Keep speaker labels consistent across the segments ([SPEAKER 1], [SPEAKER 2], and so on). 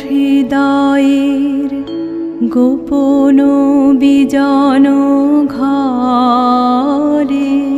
[SPEAKER 1] হৃদয়ের গোপন বিজন ঘরে।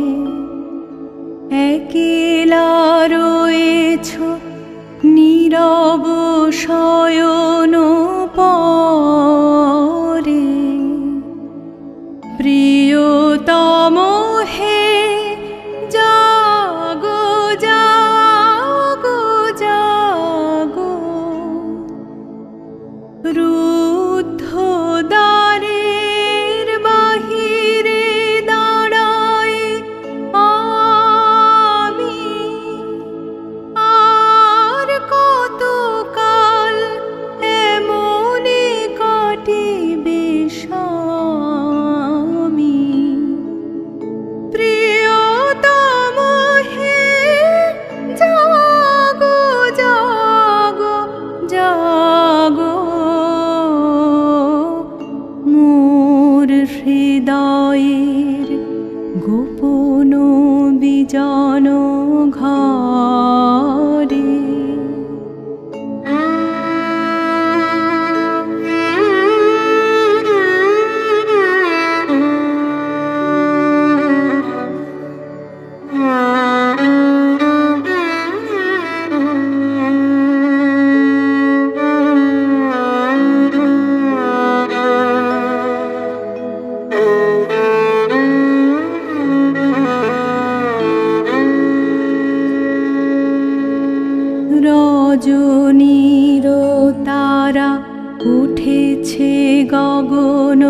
[SPEAKER 1] লগন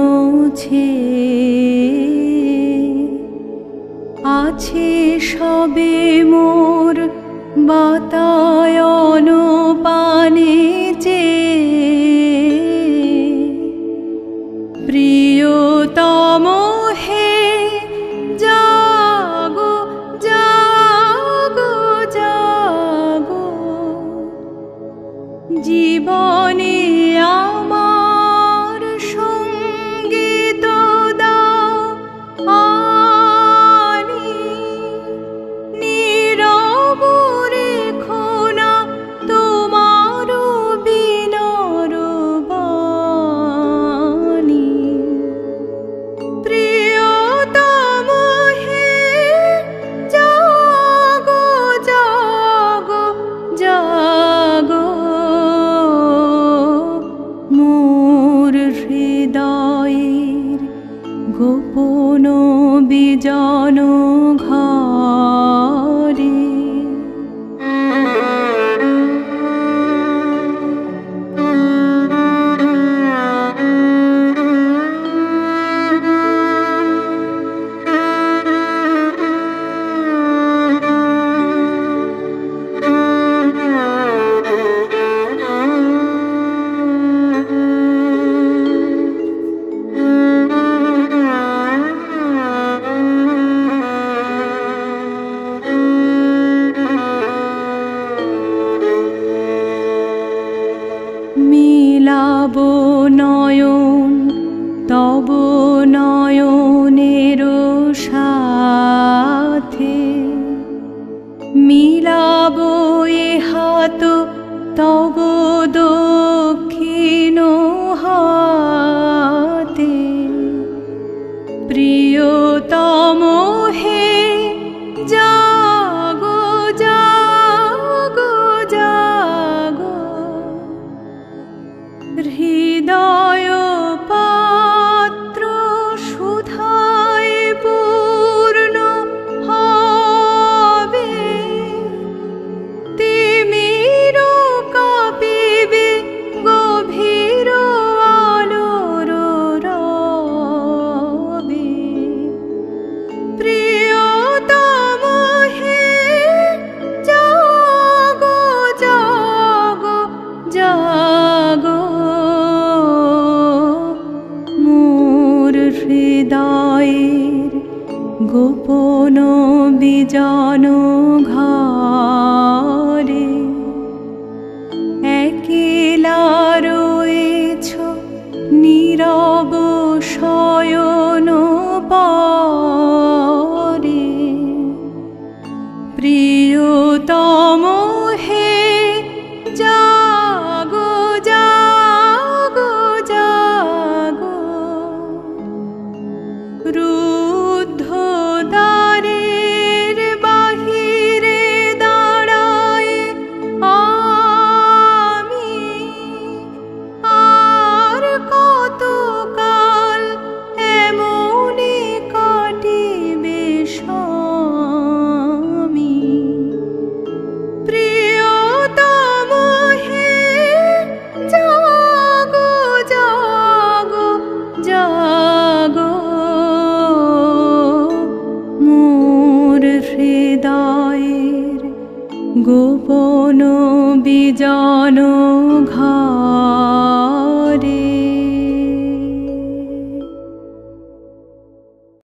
[SPEAKER 1] ছে আছে সবে মোর বাতায় গোপন বিজন তব হাত তব দক্ষিণ হাতে। প্রিয়তম হে যা নির্জন ঘর গোপন বিজন ঘর